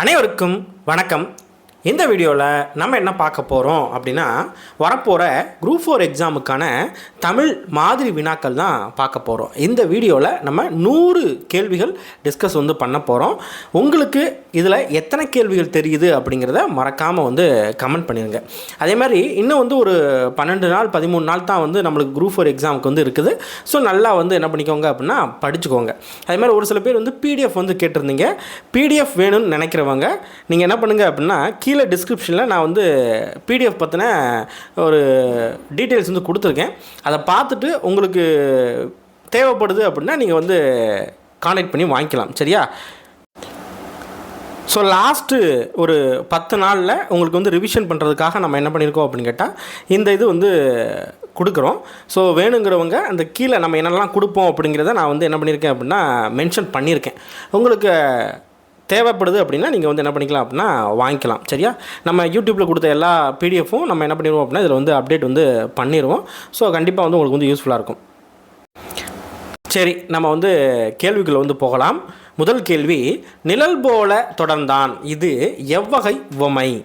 அனைவருக்கும் வணக்கம். இந்த வீடியோவில் நம்ம என்ன பார்க்க போகிறோம் அப்படின்னா வரப்போகிற குரூப் ஃபோர் எக்ஸாமுக்கான தமிழ் மாதிரி வினாக்கள் தான் பார்க்க போகிறோம் இந்த வீடியோவில் நம்ம நூறு கேள்விகள் டிஸ்கஸ் வந்து பண்ண போகிறோம் உங்களுக்கு இதில் எத்தனை கேள்விகள் தெரியுது அப்படிங்கிறத மறக்காமல் வந்து கமெண்ட் பண்ணிடுங்க அதே மாதிரி இன்னும் வந்து ஒரு பன்னெண்டு நாள் பதிமூணு நாள் தான் வந்து நம்மளுக்கு குரூப் ஃபோர் எக்ஸாமுக்கு வந்து இருக்குது. ஸோ நல்லா வந்து என்ன பண்ணிக்கோங்க அப்படின்னா படிச்சுக்கோங்க. அதே மாதிரி ஒரு சில பேர் வந்து பிடிஎஃப் வந்து கேட்டிருந்தீங்க. பிடிஎஃப் வேணும்னு நினைக்கிறவங்க நீங்கள் என்ன பண்ணுங்கள் அப்படின்னா கீழே டிஸ்கிரிப்ஷனில் நான் வந்து பிடிஎஃப் பற்றின ஒரு டீட்டெயில்ஸ் வந்து கொடுத்துருக்கேன். அதை பார்த்துட்டு உங்களுக்கு தேவைப்படுது அப்படின்னா நீங்கள் வந்து கான்டாக்ட் பண்ணி வாங்கிக்கலாம். சரியா? ஸோ லாஸ்ட்டு ஒரு பத்து நாளில் உங்களுக்கு வந்து ரிவிஷன் பண்ணுறதுக்காக நம்ம என்ன பண்ணியிருக்கோம் அப்படின்னு கேட்டால் இந்த இது வந்து கொடுக்குறோம். ஸோ வேணுங்கிறவங்க அந்த கீழே நம்ம என்னெல்லாம் கொடுப்போம் அப்படிங்கிறத நான் வந்து என்ன பண்ணியிருக்கேன் அப்படின்னா மென்ஷன் பண்ணியிருக்கேன். உங்களுக்கு தேவைப்படுது அப்படின்னா நீங்கள் வந்து என்ன பண்ணிக்கலாம் அப்படின்னா வாங்கிக்கலாம். சரியா? நம்ம யூடியூப்பில் கொடுத்த எல்லா பிடிஎஃப்பும் நம்ம என்ன பண்ணிடுவோம் அப்படின்னா இதில் வந்து அப்டேட் வந்து பண்ணிடுவோம் ஸோ கண்டிப்பாக வந்து உங்களுக்கு வந்து யூஸ்ஃபுல்லாக இருக்கும். சரி நம்ம வந்து கேள்விக்குள்ளே வந்து போகலாம். முதல் கேள்வி நிழல் போல தொடர்ந்தான். இது எவ்வகை உவமை?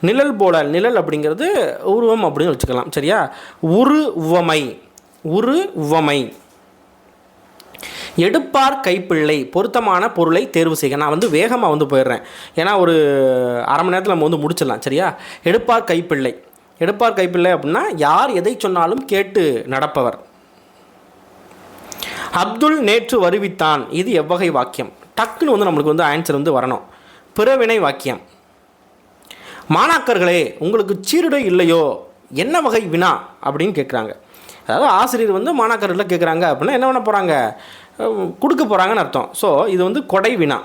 நிழல் போல நிழல் அப்படிங்கிறது உருவம் அப்படின்னு வச்சுக்கலாம் சரியா? உரு உவமை உரு உவமை. எடுப்பார் கைப்பிள்ளை பொருத்தமான பொருளை தேர்வு செய்க. நான் வந்து வேகமாக வந்து போயிடுறேன். ஏன்னா ஒரு அரை மணி நேரத்தில் நம்ம வந்து முடிச்சிடலாம் சரியா? எடுப்பார் கைப்பிள்ளை. எடுப்பார் கைப்பிள்ளை அப்படின்னா யார் எதை சொன்னாலும் கேட்டு நடப்பவர். அப்துல் நேற்று வருவித்தான். இது எவ்வகை வாக்கியம். டக்குன்னு வந்து நம்மளுக்கு வந்து ஆன்சர் வந்து வரணும். பிறவினை வாக்கியம். மாணாக்கர்களே உங்களுக்கு சீருடை இல்லையோ? என்ன வகை வினா? அப்படின்னு கேட்குறாங்க அதாவது ஆசிரியர் வந்து மாணாக்கர்களை கேட்குறாங்க அப்படின்னா என்ன பண்ண போகிறாங்க கொடுக்க போகிறாங்கன்னு அர்த்தம். ஸோ இது வந்து கொடை வினா.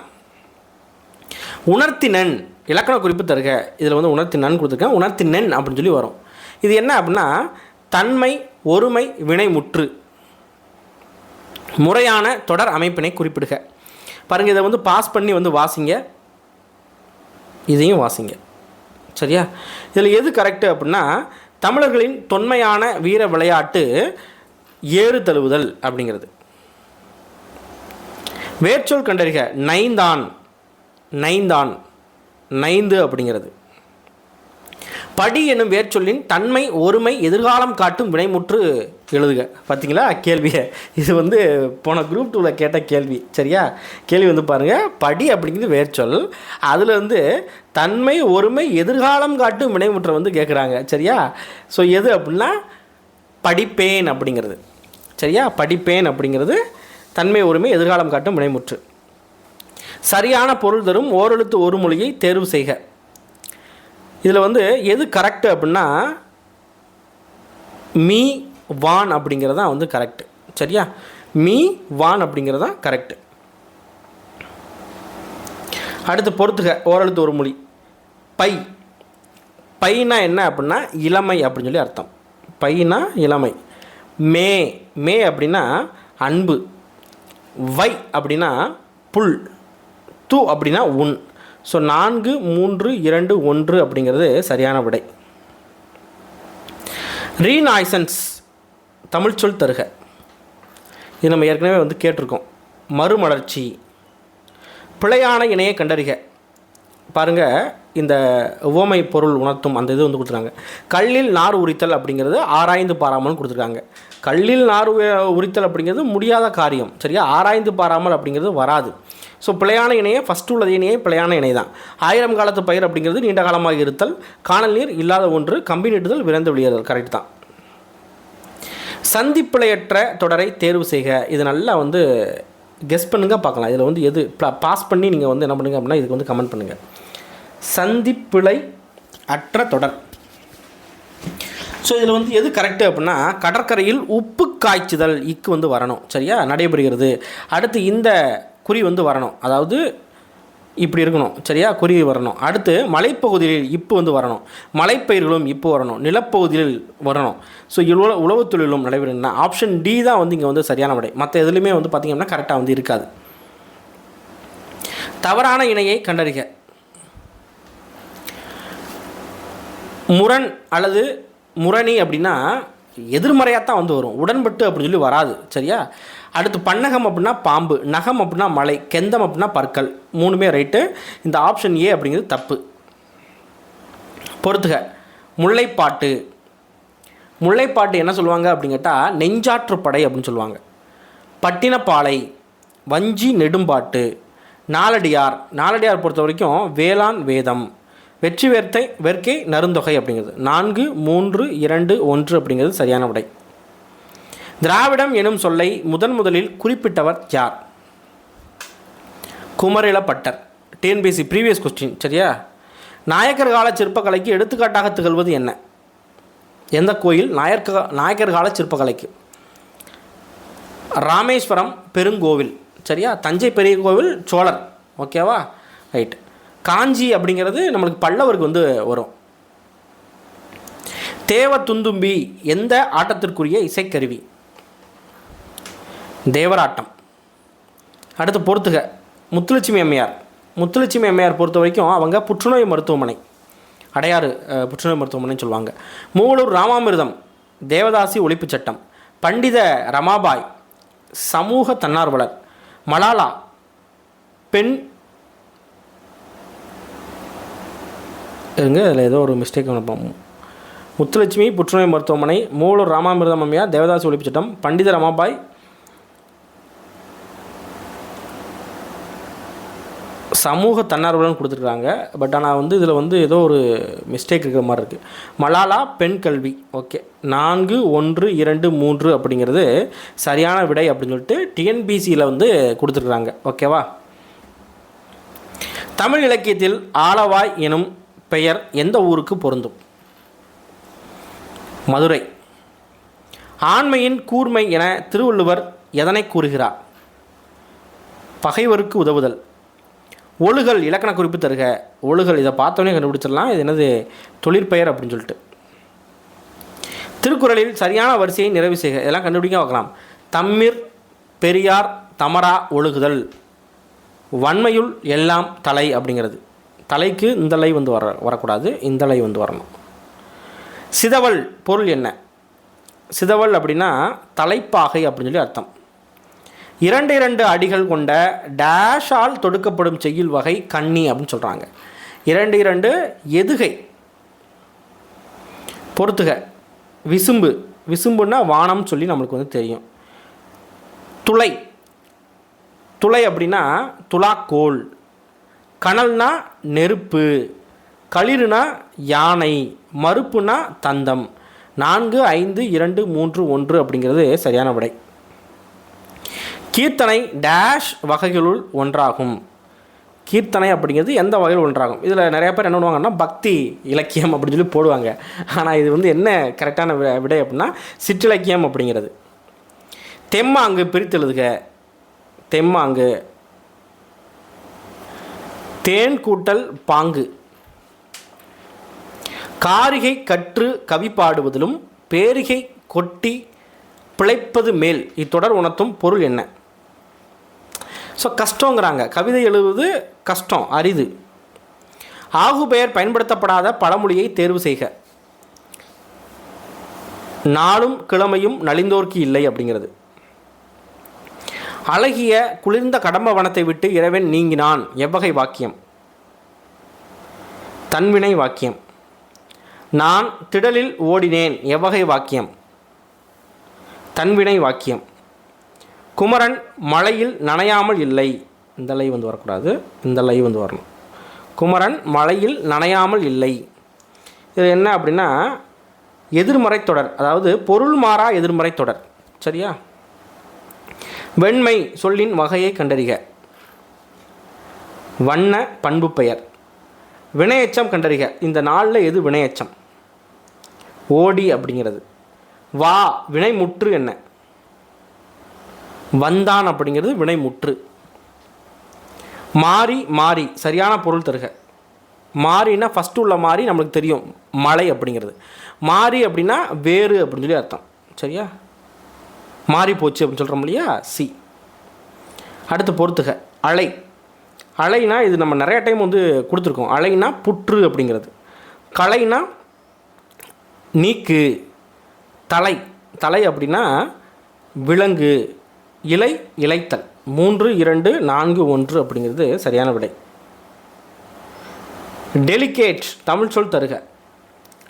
உணர்த்தினன். இலக்கண குறிப்பு தருக. இதில் வந்து உணர்த்தினன் கொடுத்துருக்கேன். உணர்த்தினன் அப்படின்னு சொல்லி வரும். இது என்ன அப்படின்னா தன்மை ஒருமை வினைமுற்று. முறையான தொடர் அமைப்பினை குறிப்பிடுக. பாருங்கள் இதை வந்து பாஸ் பண்ணி வந்து வாசிங்க. இதையும் வாசிங்க. சரியா? இதில் எது கரெக்டு அப்படின்னா தமிழர்களின் தொன்மையான வீர விளையாட்டு ஏறு தழுவுதல் அப்படிங்கிறது. வேர்ச்சொல் கண்டறிக. நைந்தான். நைந்தான். நைந்து அப்படிங்கிறது. படி என்னும் வேர்ச்சொல்லின் தன்மை ஒருமை எதிர்காலம் காட்டும் வினைமுற்று எழுதுக. பார்த்தீங்களா கேள்வியை. இது வந்து போன குரூப் டூவில் கேட்ட கேள்வி. சரியா? கேள்வி வந்து பாருங்கள் படி அப்படிங்கிறது வேர்ச்சொல். அதில் வந்து தன்மை ஒருமை எதிர்காலம் காட்டும் வினைமுற்றை வந்து கேட்குறாங்க சரியா? ஸோ எது அப்படின்னா படிப்பேன் அப்படிங்கிறது. சரியா? படிப்பேன் அப்படிங்கிறது தன்மை ஒருமை எதிர்காலம் காட்டும் வினைமுற்று. சரியான பொருள் தரும் ஓரெழுத்து ஒரு மொழியை தேர்வு செய்க. இதில் வந்து எது கரெக்டு அப்படின்னா மீ வான் அப்படிங்கிறது தான் வந்து கரெக்டு சரியா? மீ வான் அப்படிங்கிறது தான் கரெக்டு அடுத்து பொறுத்துக ஓரெழுத்து ஒரு மொழி. பை. பைனா என்ன அப்படின்னா இளமை அப்படின்னு சொல்லி அர்த்தம். பைனா இளமை. மே. மே அப்படின்னா அன்பு. வை அப்படின்னா புல். து அப்படின்னா உன். ஸோ நான்கு மூன்று இரண்டு ஒன்று அப்படிங்கிறது சரியான விடை. ரீநாய்சன்ஸ் தமிழ்ச்சொல் தருக. இது நம்ம ஏற்கனவே வந்து கேட்டிருக்கோம். மறுமலர்ச்சி. பிழையான இணையை கண்டறிக. பாருங்கள் இந்த உவமை பொருள் உணர்த்தும் அந்த இது வந்து கொடுத்துருக்காங்க. கல்லில் நார் உரித்தல் அப்படிங்கிறது ஆராய்ந்து பாராமல் கொடுத்துருக்காங்க. கல்லில் நார் உரித்தல் அப்படிங்கிறது முடியாத காரியம் சரியா? ஆராய்ந்து பாராமல் அப்படிங்கிறது வராது. ஸோ பிழையான இணையை ஃபஸ்ட்டு உள்ளது இணையே பிழையான இணை தான். ஆயிரம் காலத்து பயிர் அப்படிங்கிறது நீண்ட காலமாக இருத்தல் காணல் நீர் இல்லாத ஒன்று கம்பி நீட்டுதல் விரைந்து வெளியேறுதல் கரெக்ட் தான். சந்திப்பிழையற்ற தொடரை தேர்வு செய்க. இது நல்லா வந்து கெஸ் பண்ணுங்க பார்க்கலாம். இதில் வந்து எது பாஸ் பண்ணி நீங்கள் வந்து என்ன பண்ணுங்க அப்படின்னா இதுக்கு வந்து கமெண்ட் பண்ணுங்கள் சந்திப்பிழை அற்ற தொடர். ஸோ இதில் வந்து எது கரெக்டு அப்படின்னா கடற்கரையில் உப்பு காய்ச்சுதல் இக்கு வந்து வரணும். சரியா? நடைபெறுகிறது. அடுத்து இந்த குறி வந்து வரணும். அதாவது இப்படி இருக்கணும். சரியா? குருவி வரணும். அடுத்து மலைப்பகுதியில் இப்போ வந்து வரணும். மலைப்பயிர்களும் இப்போ வரணும். நிலப்பகுதியில் வரணும். ஸோ இவ்வளோ உழவு தொழிலும் நடைபெறணும்னா ஆப்ஷன் டி தான் வந்து இங்கே வந்து சரியான விடை மற்ற எதுலையுமே வந்து பார்த்திங்கன்னா கரெக்டாக வந்து இருக்காது. தவறான இணையை கண்டறிக. முரண் அல்லது முரணி அப்படின்னா எதிர்மறையாக தான் வந்து வரும். உடன்பட்டு அப்படின்னு சொல்லி வராது. சரியா? அடுத்து பன்னகம் அப்படின்னா பாம்பு நகம் அப்படின்னா மலை கெந்தம் அப்படின்னா பற்கள். மூணுமே ரைட்டு இந்த ஆப்ஷன் ஏ அப்படிங்கிறது தப்பு. பொறுத்துக. முல்லைப்பாட்டு. முல்லைப்பாட்டு என்ன சொல்லுவாங்க அப்படின்னு கேட்டால் நெஞ்சாற்றுப்படை அப்படின்னு சொல்லுவாங்க. பட்டினப்பாலை வஞ்சி நெடும்பாட்டு நாலடியார். நாலடியார் பொறுத்த வரைக்கும் வேளாண் வேதம். வெற்றி வேர்த்தை வேர்க்கை நருந்தொகை அப்படிங்கிறது. நான்கு மூன்று இரண்டு ஒன்று அப்படிங்கிறது சரியான விடை திராவிடம் எனும் சொல்லை முதன் முதலில் குறிப்பிட்டவர் யார்? குமரிலப்பட்டர். பட்டர் ப்ரீவியஸ் கொஸ்டின் சரியா? நாயக்கர் கால சிற்பக்கலைக்கு எடுத்துக்காட்டாக திகழ்வது என்ன? எந்த கோயில்? நாயக்க நாயக்கர் கால சிற்பக்கலைக்கு. ராமேஸ்வரம் பெருங்கோவில் சரியா? தஞ்சை பெரிய கோவில் சோழர் ஓகேவா ரைட் காஞ்சி அப்படிங்கிறது நம்மளுக்கு பல்லவருக்கு வந்து வரும். தேவ துந்தும்பி எந்த ஆட்டத்திற்குரிய இசைக்கருவி? தேவராட்டம். அடுத்து பொறுத்துக. முத்துலட்சுமி அம்மையார். முத்துலட்சுமி அம்மையார் பொறுத்த வரைக்கும் அவங்க புற்றுநோய் மருத்துவமனை. அடையாறு புற்றுநோய் மருத்துவமனைன்னு சொல்லுவாங்க. மூவலூர் ராமாமிர்தம் தேவதாசி ஒழிப்புச் சட்டம். பண்டித ரமாபாய் சமூக தன்னார்வலர். மலாலா பெண் இருங்க அதில் ஏதோ ஒரு மிஸ்டேக் நினைப்போம் முத்துலட்சுமி புற்றுநோய் மருத்துவமனை மூலூர் ராமாமிர்தம் அம்மையார் தேவதாசி ஒழிப்பு சட்டம். பண்டித ரமாபாய் சமூக தன்னார்வலன் கொடுத்துருக்காங்க. பட் ஆனால் வந்து இதில் வந்து ஏதோ ஒரு மிஸ்டேக் இருக்கிற மாதிரி இருக்குது மலாலா பெண் கல்வி. ஓகே நான்கு ஒன்று இரண்டு மூன்று அப்படிங்கிறது சரியான விடை அப்படின்னு சொல்லிட்டு டிஎன்பிசியில் வந்து கொடுத்துருக்குறாங்க ஓகேவா தமிழ் இலக்கியத்தில் ஆலவாய் எனும் பெயர் எந்த ஊருக்கு பொருந்தும்? மதுரை. ஆண்மையின் கூர்மை என திருவள்ளுவர் எதனை கூறுகிறார்? பகைவருக்கு உதவுதல். ஒழுகல் இலக்கண குறிப்பு தருக. ஒழுகல் இதை பார்த்தோன்னே கண்டுபிடிச்சிடலாம். இது என்னது? தொழிற்பெயர் அப்படின்னு சொல்லிட்டு. திருக்குறளில் சரியான வரிசையை நிறைவு செய்க. இதெல்லாம் கண்டுபிடிக்க பார்க்கலாம். தம்மிர் பெரியார் தமரா ஒழுகுதல். வன்மையுள் எல்லாம் தலை அப்படிங்கிறது. தலைக்கு இந்த லை வந்து வர வரக்கூடாது. இந்த லை வந்து வரணும். சிதவல் பொருள் என்ன? சிதவல் அப்படின்னா தலைப்பாகை அப்படின்னு சொல்லி அர்த்தம். இரண்டு இரண்டு அடிகள் கொண்ட டேஷால் தொடுக்கப்படும் செய்யுள் வகை கன்னி அப்படின்னு சொல்கிறாங்க இரண்டு இரண்டு எதுகை. பொறுத்துக. விசும்பு. விசும்புன்னா வானம் சொல்லி நம்மளுக்கு வந்து தெரியும். துளை. துளை அப்படின்னா துலாக்கோல் கனல்னா நெருப்பு. களிறுனா யானை. மறுப்புனா தந்தம். நான்கு ஐந்து இரண்டு மூன்று ஒன்று அப்படிங்கிறது சரியான விடை. கீர்த்தனை டேஷ் வகைகளுள் ஒன்றாகும். கீர்த்தனை அப்படிங்கிறது எந்த வகையில் ஒன்றாகும்? இதில் நிறைய பேர் என்ன பண்ணுவாங்கன்னா பக்தி இலக்கியம் அப்படின்னு சொல்லி போடுவாங்க. ஆனால் இது வந்து என்ன கரெக்டான விடை அப்படின்னா சிற்றிலக்கியம் அப்படிங்கிறது. தெம்மாங்கு பிரித்தெழுதுக தெம்மாங்கு. தேன் கூட்டல் பாங்கு. காரிகை கற்று கவி பாடுவதிலும் பேரிகை கொட்டி பிழைப்பது மேல். இத்தொடர் உணர்த்தும் பொருள் என்ன? ஸோ கஷ்டங்கிறாங்க. கவிதை எழுதுவது கஷ்டம் அரிது. ஆகு பெயர் பயன்படுத்தப்படாத பழமொழியை தேர்வு செய்க. நாளும் கிழமையும் நலிந்தோர்க்கு இல்லை அப்படிங்கிறது. அழகிய குளிர்ந்த கடம்ப வனத்தை விட்டு இறைவன் நீங்கினான். எவ்வகை வாக்கியம்? தன்வினை வாக்கியம். நான் திடலில் ஓடினேன். எவ்வகை வாக்கியம்? தன்வினை வாக்கியம். குமரன் மழையில் நனையாமல் இல்லை. இந்த லை வந்து வரக்கூடாது. இந்த லை வந்து வரணும். குமரன் மழையில் நனையாமல் இல்லை. இது என்ன அப்படின்னா எதிர்மறை தொடர். அதாவது பொருள் மாறா எதிர்மறை தொடர். சரியா? வெண்மை சொல்லின் வகையை கண்டறிக. வண்ண பண்பு பெயர். வினையச்சம் கண்டறிக. இந்த நாளில் எது வினையச்சம்? ஓடி அப்படிங்கிறது. வா வினை முற்று என்ன? வந்தான் அப்படிங்கிறது வினை முற்று மாறி மாறி சரியான பொருள் தருக. மாறினா ஃபஸ்ட்டு உள்ள மாறி நம்மளுக்கு தெரியும் மலை அப்படிங்கிறது. மாறி அப்படின்னா வேறு அப்படின்னு சொல்லி அர்த்தம். சரியா? மாறி போச்சு அப்படின்னு சொல்கிறோம் இல்லையா? சி. அடுத்து பொறுத்துக. அலை. அலைனா இது நம்ம நிறைய டைம் வந்து கொடுத்துருக்கோம். அலைனா புற்று அப்படிங்கிறது. கலைனா நீக்கு தலை. தலை அப்படின்னா விலங்கு இலை இலைத்தல். மூன்று இரண்டு நான்கு ஒன்று அப்படிங்கிறது சரியான விடை. டெலிகேட் தமிழ் சொல் தருக.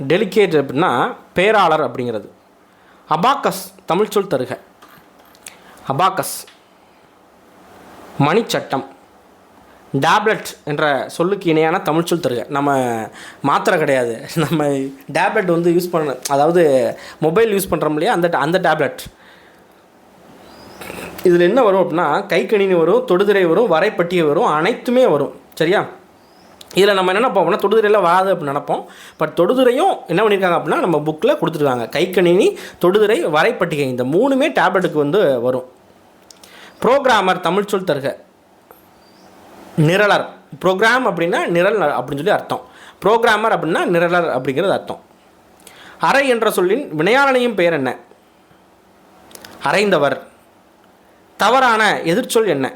டெலிகேட் அப்படின்னா பேராளர் அப்படிங்கிறது. அபாக்கஸ் தமிழ் சொல் தருக. அபாக்கஸ் மணிச்சட்டம். டேப்லெட் என்ற சொல்லுக்கு இணையான தமிழ் சொல் தருக. நம்ம மாத்திரை கிடையாது. நம்ம டேப்லெட் வந்து யூஸ் பண்ண அதாவது மொபைல் யூஸ் பண்ணுறோம் இல்லையா? அந்த அந்த டேப்லெட் இதில் என்ன வரும் அப்படின்னா கைக்கணினி வரும் தொடுதிரை வரும் வரைப்பட்டியை வரும் அனைத்துமே வரும். சரியா? இதில் நம்ம என்ன நினைப்போம்னா தொடுதுறையில் வராது அப்படின்னு நினைப்போம். பட் தொடுதுறையும் என்ன பண்ணியிருக்காங்க அப்படின்னா நம்ம புக்கில் கொடுத்துருக்காங்க. கைக்கணினி தொடுதுறை வரைப்பட்டிகை இந்த மூணுமே டேப்லெட்டுக்கு வந்து வரும். ப்ரோக்ராமர் தமிழ் சொல் தருக. நிரலர். ப்ரோக்ராம் அப்படின்னா நிரல் அப்படின்னு சொல்லி அர்த்தம். ப்ரோக்ராமர் அப்படின்னா நிரலர் அப்படிங்கிறது அர்த்தம். அறை என்ற சொல்லின் வினையாளனையும் பெயர் என்ன? அறைந்தவர். தவறான எதிர்ச்சொல் என்ன?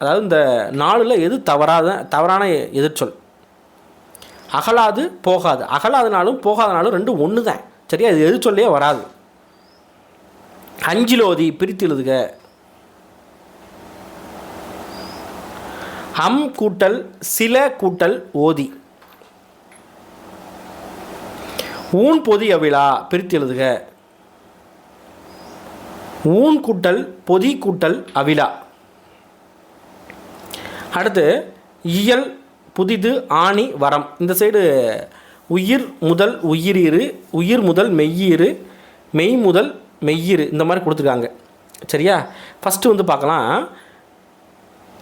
அதாவது இந்த நாளில் எது தவறாத தவறான எதிர்ச்சொல்? அகலாது போகாது. அகலாதனாலும் போகாதனாலும் ரெண்டும் ஒன்று தான் சரியா? இது எதிர்ச்சொல்லையே வராது. அஞ்சிலோதி பிரித்து எழுதுக. அம் கூட்டல் சில கூட்டல் ஓதி. ஊன் பொதி அவிழா பிரித்து எழுதுக. ஊன் கூட்டல் பொதி கூட்டல் அவிழா அடுத்து இயல் புதிது ஆணி வரம். இந்த சைடு உயிர் முதல் உயிரீரு உயிர் முதல் மெய்யீரு மெய் முதல் மெய்யீரு இந்த மாதிரி கொடுத்துருக்காங்க. சரியா? ஃபஸ்ட்டு வந்து பார்க்கலாம்.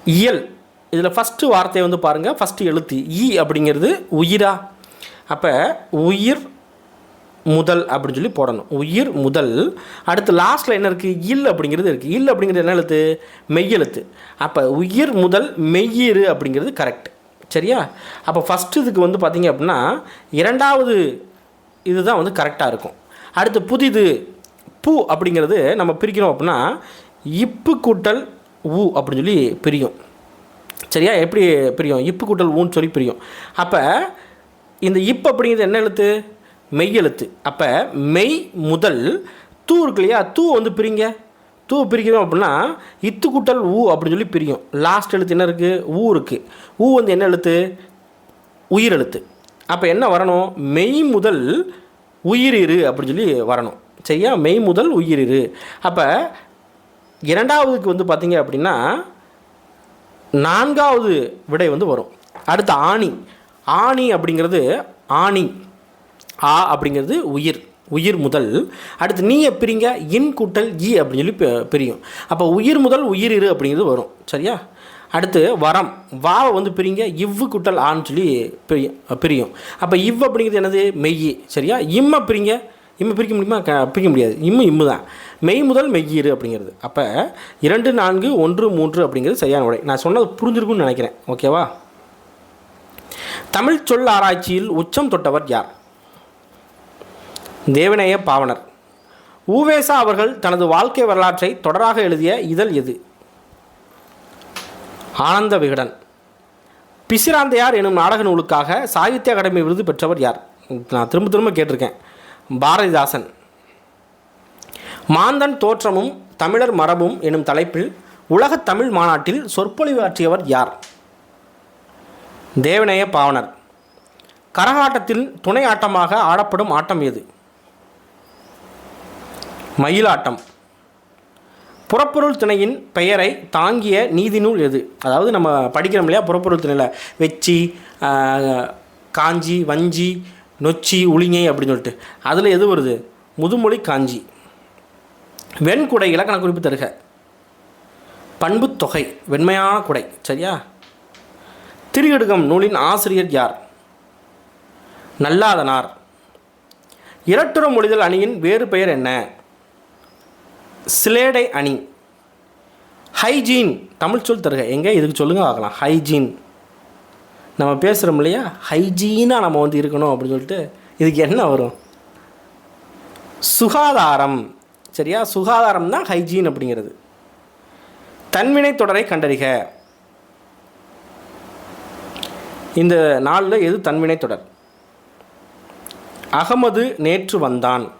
இயல். இதில் ஃபஸ்ட்டு வார்த்தையை வந்து பாருங்கள் ஃபஸ்ட்டு எழுத்து. ஈ அப்படிங்கிறது உயிரா. அப்போ உயிர் முதல் அப்படின்னு சொல்லி போடணும். உயிர் முதல். அடுத்து லாஸ்ட்டில் என்ன இருக்குது இல் அப்படிங்கிறது இருக்குது இல் அப்படிங்கிறது என்ன எழுத்து? மெய்யெழுத்து அப்போ உயிர் முதல் மெய்யிரு அப்படிங்கிறது கரெக்ட் சரியா? அப்போ ஃபஸ்ட்டு இதுக்கு வந்து பார்த்திங்க அப்படின்னா இரண்டாவது இதுதான் வந்து கரெக்டாக இருக்கும். அடுத்து புதிது பூ அப்படிங்கிறது நம்ம பிரிக்கிறோம் அப்படின்னா இப்பு கூட்டல் ஊ அப்படின்னு சொல்லி பிரியும். சரியா? எப்படி பிரியும்? இப்பு கூட்டல் ஊன்னு சொல்லி பிரியும். அப்போ இந்த இப் அப்படிங்கிறது என்ன எழுத்து? மெய்யெழுத்து அப்போ மெய் முதல் தூ இருக்கு இல்லையா தூ வந்து பிரிங்க. தூ பிரிக்கிறோம் அப்படின்னா இத்து கூட்டல் ஊ அப்படின்னு சொல்லி பிரியும். லாஸ்ட் எழுத்து என்ன இருக்குது ஊ இருக்குது ஊ வந்து என்ன எழுத்து? உயிர் எழுத்து. அப்போ என்ன வரணும்? மெய் முதல் உயிரிரு அப்படின்னு சொல்லி வரணும். சரியா? மெய் முதல் உயிரிரு அப்போ இரண்டாவதுக்கு வந்து பார்த்தீங்க அப்படின்னா நான்காவது விடை வந்து வரும். அடுத்து ஆணி. ஆணி அப்படிங்கிறது ஆணி. ஆ அப்படிங்கிறது உயிர் உயிர் முதல். அடுத்து நீயை பிரிங்க? இன் கூட்டல் இ அப்படின்னு சொல்லி பிரியும். அப்போ உயிர் முதல் உயிர் இரு அப்படிங்கிறது வரும். சரியா? அடுத்து வரம். வாவை வந்து பிரிங்க. இவ்வு குட்டல் ஆன்னு சொல்லி பிரியும் பிரியும். அப்போ இவ் அப்படிங்கிறது என்னது? மெய் சரியா? இம்மை பிரிங்க. இம்மை பிரிக்க முடியுமா? க பிரிக்க முடியாது. இம்மு இம்மு தான். மெய் முதல் மெய்யிரு அப்படிங்கிறது. அப்போ இரண்டு நான்கு ஒன்று மூன்று அப்படிங்கிறது சரியான உடை. நான் சொன்னது புரிஞ்சிருக்கும்னு நினைக்கிறேன். ஓகேவா? தமிழ் சொல் ஆராய்ச்சியில் உச்சம் தொட்டவர் யார்? தேவநேய பாவனர். ஊவேசா அவர்கள் தனது வாழ்க்கை வரலாற்றை தொடராக எழுதிய இதழ் எது? ஆனந்த விகடன். பிசிராந்தையார் எனும் நாடக நூலுக்காக சாகித்ய அகாடமி விருது பெற்றவர் யார்? நான் திரும்ப திரும்ப கேட்டிருக்கேன். பாரதிதாசன். மாந்தன் தோற்றமும் தமிழர் மரபும் எனும் தலைப்பில் உலகத் தமிழ் மாநாட்டில் சொற்பொழிவாற்றியவர் யார்? தேவநேய பாவனர். கரகாட்டத்தில் துணை ஆட்டமாக ஆடப்படும் ஆட்டம் எது? மயிலாட்டம். புறப்பொருள் திணையின் பெயரை தாங்கிய நீதிநூல் எது? அதாவது நம்ம படிக்கிறோம் இல்லையா புறப்பொருள் திணையில். வெச்சி காஞ்சி வஞ்சி நொச்சி உளிங்கை அப்படின்னு சொல்லிட்டு. அதில் எது வருது? முதுமொழி காஞ்சி. வெண்குடை இலக்கண குறிப்பு தருக. பண்பு தொகை வெண்மையான குடை சரியா? திரிகடுகம் நூலின் ஆசிரியர் யார்? நல்லாதனார். இரட்டுற மொழிதல் அணியின் வேறு பெயர் என்ன? சிலேடை அணி. ஹைஜீன். தமிழ் சொல் தருக. எங்கே? இதுக்கு சொல்லுங்க பார்க்கலாம். ஹைஜீன். நம்ம பேசுகிறோம் இல்லையா? ஹைஜீனாக நம்ம வந்து இருக்கணும் அப்படின்னு சொல்லிட்டு இதுக்கு என்ன வரும்? சுகாதாரம். சரியா? சுகாதாரம் தான் ஹைஜீன் அப்படிங்கிறது. தன்வினை தொடரை கண்டறிக. இந்த நாளில் எது தன்வினை தொடர்? அகமது நேற்று வந்தான்.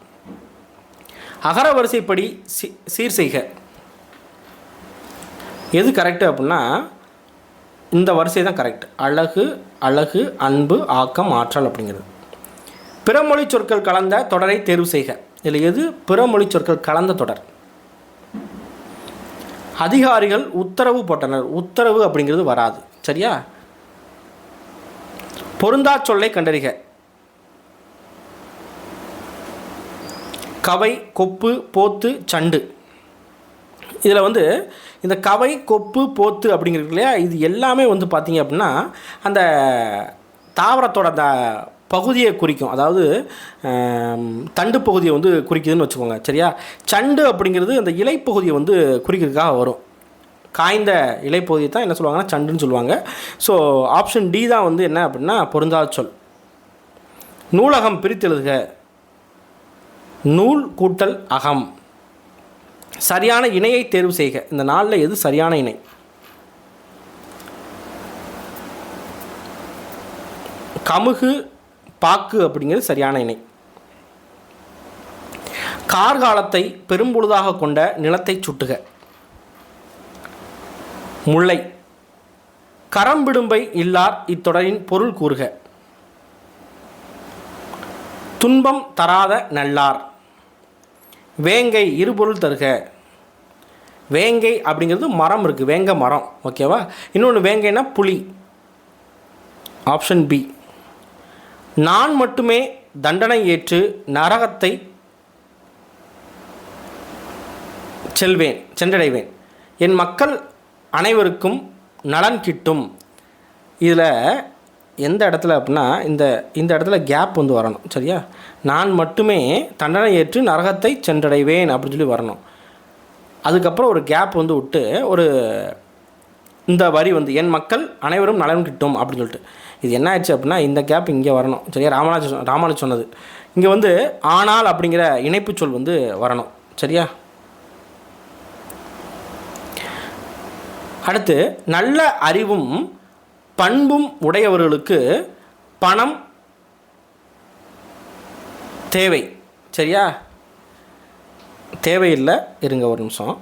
அகர வரிசைப்படி சீ சீர் செய்க. எது கரெக்டு அப்படின்னா இந்த வரிசை தான் கரெக்ட் அழகு அழகு அன்பு ஆக்கம் ஆற்றல் அப்படிங்கிறது. பிறமொழி சொற்கள் கலந்த தொடரை தேர்வு செய்க. இதில் எது? பிறமொழி சொற்கள் கலந்த தொடர். அதிகாரிகள் உத்தரவு போட்டனர். உத்தரவு அப்படிங்கிறது வராது. சரியா? பொருந்தா சொல்லை கண்டறிக. கவை கொப்பு போத்து சண்டு. இதில் வந்து இந்த கவை கொப்பு போத்து அப்படிங்கிறது இல்லையா? இது எல்லாமே வந்து பார்த்திங்க அப்படின்னா அந்த தாவரத்தோட அந்த பகுதியை குறிக்கும். அதாவது தண்டு பகுதியை வந்து குறிக்குதுன்னு வச்சுக்கோங்க சரியா? சண்டு அப்படிங்கிறது அந்த இலைப்பகுதியை வந்து குறிக்கிறதுக்காக வரும். காய்ந்த இலைப்பகுதியை தான் என்ன சொல்லுவாங்கன்னா சண்டுன்னு சொல்லுவாங்க. ஸோ ஆப்ஷன் டி தான் வந்து என்ன அப்படின்னா பொருந்தாத சொல். நூலகம் பிரித்தெழுதுக. நூல் கூட்டல் அகம். சரியான இணையை தேர்வு செய்க. இந்த நாளில் எது சரியான இணை? கமுகு பாக்கு அப்படிங்கிறது சரியான இணை. கார்காலத்தை பெரும்பொழுதாக கொண்ட நிலத்தை சுட்டுக. முல்லை. கரம்பிடும்பை இல்லார் இத்தொடரின் பொருள் கூறுக. துன்பம் தராத நல்லார். வேங்கை இருபொருள் தருக. வேங்கை அப்படிங்கிறது மரம் இருக்குது வேங்க மரம் ஓகேவா இன்னொன்று வேங்கைன்னா புலி. ஆப்ஷன் பி நான் மட்டுமே தண்டனை ஏற்று நரகத்தை செல்வேன் சென்றடைவேன். என் மக்கள் அனைவருக்கும் நலன் கிட்டும். இதில் எந்த இடத்துல அப்படின்னா இந்த இந்த இடத்துல கேப் வந்து வரணும் சரியா? நான் மட்டுமே தண்டனை ஏற்று நரகத்தை சென்றடைவேன் அப்படின்னு சொல்லி வரணும். அதுக்கப்புறம் ஒரு கேப் வந்து விட்டு ஒரு இந்த வரி வந்து என் மக்கள் அனைவரும் நலன் கிட்டும் அப்படின்னு சொல்லிட்டு. இது என்ன ஆயிடுச்சு அப்படின்னா இந்த கேப் இங்கே வரணும் சரியா? ராமராஜ ராமானு சொன்னது. இங்கே வந்து ஆனால் அப்படிங்கிற இணைப்புச் சொல் வந்து வரணும் சரியா? அடுத்து நல்ல அறிவும் பண்பும் உடையவர்களுக்கு பணம் தேவை. சரியா? தேவையில்லை. இருங்க ஒரு நிமிஷம்.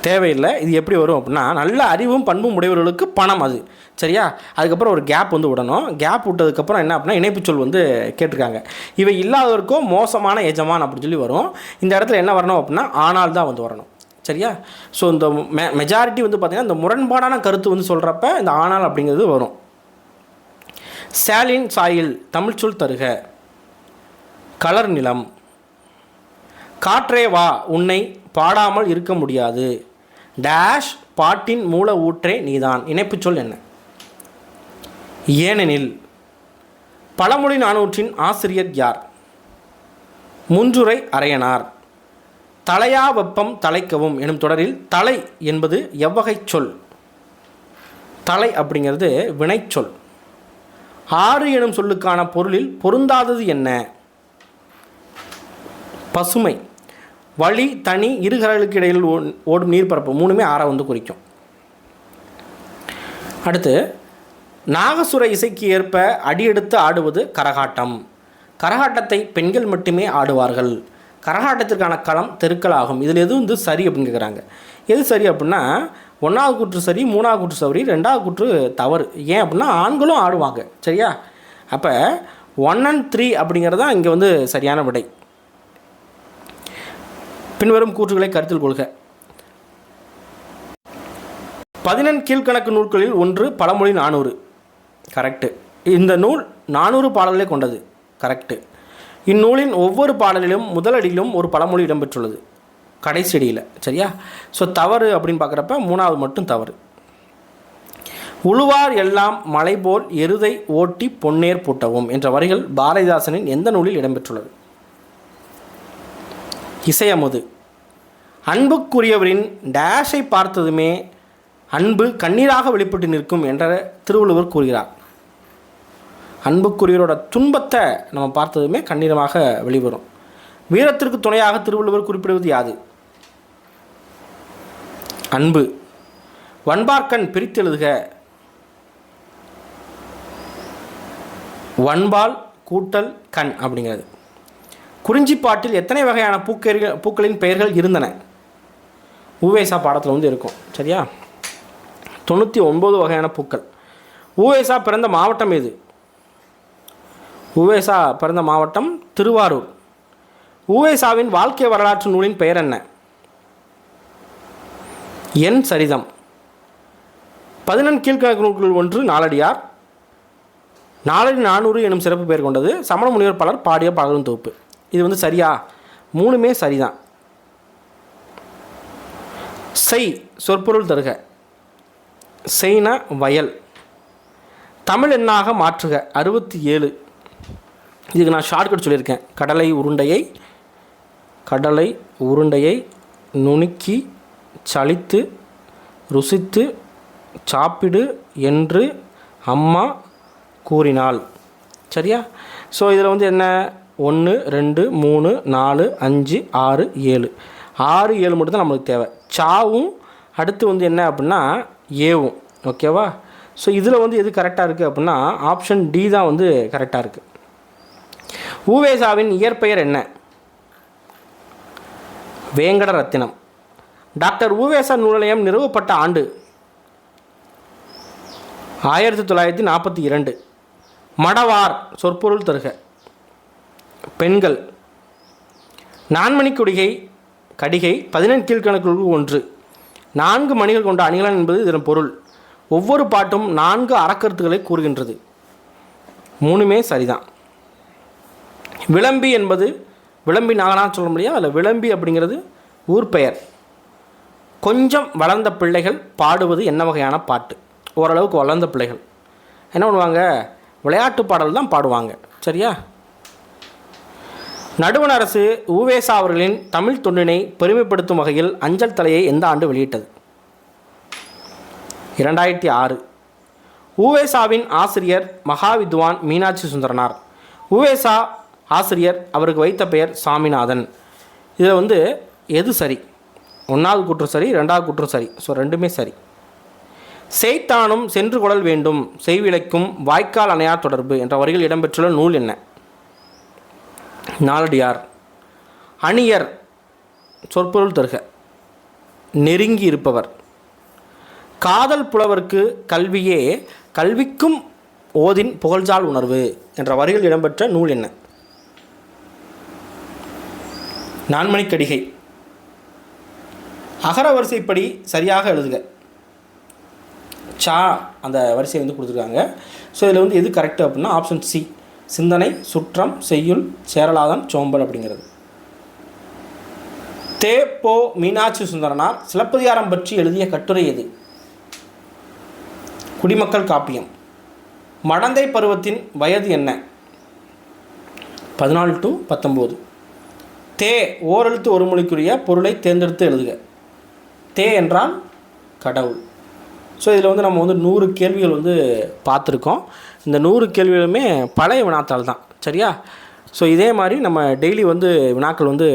தேவையில்லை. இது எப்படி வரும் அப்படின்னா நல்ல அறிவும் பண்பும் உடையவர்களுக்கு பணம் அது. சரியா? அதுக்கப்புறம் ஒரு கேப் வந்து விடணும். கேப் விட்டதுக்கப்புறம் என்ன அப்படின்னா இணைப்புச் சொல் வந்து கேட்டிருக்காங்க. இவை இல்லாதவருக்கோ மோசமான எஜமான் அப்படின்னு சொல்லி வரும். இந்த இடத்துல என்ன வரணும் அப்படின்னா ஆனால் தான் வந்து வரணும். சரியா? ஸோ இந்த மெ மெஜாரிட்டி வந்து பார்த்திங்கன்னா இந்த முரண்பாடான கருத்து வந்து சொல்கிறப்ப இந்த ஆனால் அப்படிங்கிறது வரும். சேலின் சாயில் தமிழ்ச்சொல் தருக. கலர் நிலம். காற்றே வா உன்னை பாடாமல் இருக்க முடியாது. டேஷ் பாட்டின் மூல ஊற்றே நீதான். இணைப்புச் சொல் என்ன? ஏனெனில் பழமொழி நானூற்றின் ஆசிரியர் யார்? முன்றுரை அரையனார். தலையா வெப்பம் தலைக்கவும் எனும் தொடரில் தலை என்பது எவ்வகை சொல்? தலை அப்படிங்கிறது வினைச்சொல். ஆறு எனும் சொல்லுக்கான பொருளில் பொருந்தாதது என்ன? பசுமை. வழி தனி இருகரலுக்கு இடையில் ஓ- ஓடும் நீர்ப்பரப்பு மூணுமே ஆறை வந்து குறிக்கும். அடுத்து நாகசுர இசைக்கு ஏற்ப அடியெடுத்து ஆடுவது கரகாட்டம். கரகாட்டத்தை பெண்கள் மட்டுமே ஆடுவார்கள். கரகாட்டத்திற்கான களம் தெருக்கள் ஆகும் இதில் எது வந்து சரி அப்படின்னு கேட்குறாங்க எது சரி அப்படின்னா ஒன்றாவது கூற்று சரி மூணாவது கூற்று சரி ரெண்டாவது கூற்று தவறு. ஏன் அப்படின்னா ஆண்களும் ஆடுவாங்க. சரியா? அப்போ ஒன் அண்ட் த்ரீ அப்படிங்கிறது தான் இங்கே வந்து சரியான விடை. பின்வரும் கூற்றுகளை கருத்தில் கொள்க. பதினெண் கீழ்கணக்கு நூல்களில் ஒன்று பழமொழி நானூறு. கரெக்டு இந்த நூல் நானூறு பாடல்களை கொண்டது. கரெக்டு இந்நூலின் ஒவ்வொரு பாடலிலும் முதலடியிலும் ஒரு பழமொழி இடம்பெற்றுள்ளது. கடைசி அடியில் சரியா? ஸோ தவறு அப்படின்னு பார்க்குறப்ப மூணாவது மட்டும் தவறு. உழுவார் எல்லாம் மலை போல் எருதை ஓட்டி பொன்னேர் பூட்டவும் என்ற வரிகள் பாரதிதாசனின் எந்த நூலில் இடம்பெற்றுள்ளது? இசையமுது. அன்புக்குரியவரின் டேஷை பார்த்ததுமே அன்பு கண்ணீராக வெளிப்பட்டு நிற்கும் என்ற திருவள்ளுவர் கூறுகிறார். அன்புக்குரியவரோட துன்பத்தை நம்ம பார்த்ததுமே கண்ணீரமாக வெளிவரும். வீரத்திற்கு துணையாக திருவள்ளுவர் குறிப்பிடுவது யாது? அன்பு. வன்பார்க்கண் பிரித்தெழுதுக. வன்பால் கூட்டல் கண் அப்படிங்கிறது. குறிஞ்சிப்பாட்டில் எத்தனை வகையான பூக்கள் பூக்களின் பெயர்கள் இருந்தன? ஊவேசா பாடத்தில் வந்து இருக்கும். சரியா? தொண்ணூற்றி ஒன்பது வகையான பூக்கள். ஊவேசா பிறந்த மாவட்டம் எது? உவேசா பிறந்த மாவட்டம் திருவாரூர். உவேசாவின் வாழ்க்கை வரலாற்று நூலின் பெயர் என்ன? என் சரிதம். பதினெண் கீழ்கணக்கு நூல்கள் ஒன்று நாலடியார். நாலடி நானூறு எனும் சிறப்பு பெயர் கொண்டது. சமண முனிவர் பலர் பாடிய பலரும் தொகுப்பு இது வந்து சரியா? மூணுமே சரிதான். செய் சொற்பொருள் தருக. செய்ன வயல். தமிழ் எண்ணாக மாற்றுக. அறுபத்தி ஏழு. இதுக்கு நான் ஷார்ட்கட் சொல்லியிருக்கேன். கடலை உருண்டையை கடலை உருண்டையை நுணுக்கி சலித்து ருசித்து சாப்பிடு என்று அம்மா கூறினாள். சரியா? ஸோ இதில் வந்து என்ன? ஒன்று ரெண்டு மூணு நாலு அஞ்சு ஆறு ஏழு. ஆறு ஏழு மட்டும்தான் நம்மளுக்கு தேவை. சாவும் அடுத்து வந்து என்ன அப்படின்னா ஏவும். ஓகேவா ஸோ இதில் வந்து எது கரெக்டாக இருக்குது அப்படின்னா ஆப்ஷன் டி தான் வந்து கரெக்டாக இருக்குது ஊவேசாவின் இயற்பெயர் என்ன? வேங்கட ரத்தினம் டாக்டர் ஊவேசா நூலயம் நிறுவப்பட்ட ஆண்டு ஆயிரத்தி தொள்ளாயிரத்தி நாற்பத்தி இரண்டு. மடவார் சொற்பொருள் தருக. பெண்கள். நான்மணி கொடிகை கடிகை பதினெண் கீழ்கணக்குள் ஒன்று. நான்கு மணிகள் கொண்ட அணிகலன் என்பது இதன் பொருள். ஒவ்வொரு பாட்டும் நான்கு அறக்கருத்துக்களை கூறுகின்றது. மூணுமே சரிதான். விளம்பி என்பது விளம்பி நாகனா சொல்ல முடியாது அதில் விளம்பி அப்படிங்கிறது ஊர் பெயர். கொஞ்சம் வளர்ந்த பிள்ளைகள் பாடுவது என்ன வகையான பாட்டு? ஓரளவுக்கு வளர்ந்த பிள்ளைகள். என்ன பண்ணுவாங்க? விளையாட்டு பாடல் தான் பாடுவாங்க. சரியா? நடுவண் அரசு ஊவேசா அவர்களின் தமிழ் தொண்டினை பெருமைப்படுத்தும் வகையில் அஞ்சல் தலையை எந்த ஆண்டு வெளியிட்டது? இரண்டாயிரத்தி ஆறு. ஊவேசாவின் ஆசிரியர் மகாவித்வான் மீனாட்சி சுந்தரனார். ஊவேசா ஆசிரியர் அவருக்கு வைத்த பெயர் சாமிநாதன். இதில் வந்து எது சரி? ஒன்றாவது குற்றம் சரி ரெண்டாவது குற்றம் சரி. ஸோ ரெண்டுமே சரி. செய்தானும் சென்று கொடல் வேண்டும் செய்விளைக்கும் வாய்க்கால் அணையார் தொடர்பு என்ற வரிகள் இடம்பெற்றுள்ள நூல் என்ன? நாலடியார் அணியர் சொற்பொருள் தருக நெருங்கி இருப்பவர். காதல் புலவருக்கு கல்வியே கல்விக்கும் ஓதின் புகழ்ஜால் உணர்வு என்ற வரிகள் இடம்பெற்ற நூல் என்ன? நான்மணிக்கடிகை. அகர வரிசைப்படி சரியாக எழுதுக. சா அந்த வரிசையை வந்து கொடுத்துருக்காங்க. ஸோ இதில் வந்து எது கரெக்டு அப்படின்னா ஆப்ஷன் சி சிந்தனை சுற்றம் செய்யுள் சேரலாதம் சோம்பல் அப்படிங்கிறது. தே போ மீனாட்சி சுந்தரனார் சிலப்பதிகாரம் பற்றி எழுதிய கட்டுரை எது? குடிமக்கள் காப்பியம். மடந்தை பருவத்தின் வயது என்ன? பதினாலு டு பத்தொம்போது தே ஓரெழுத்து ஒரு மொழிக்குரிய பொருளை தேர்ந்தெடுத்து எழுதுக. தே என்றால் கடவுள். ஸோ இதில் வந்து நம்ம வந்து நூறு கேள்விகள் வந்து பார்த்துருக்கோம். இந்த நூறு கேள்விகளுமே பழைய வினாத்தாள் தான். சரியா? ஸோ இதே மாதிரி நம்ம டெய்லி வந்து வினாக்கள் வந்து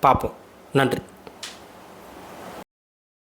பார்ப்போம். நன்றி.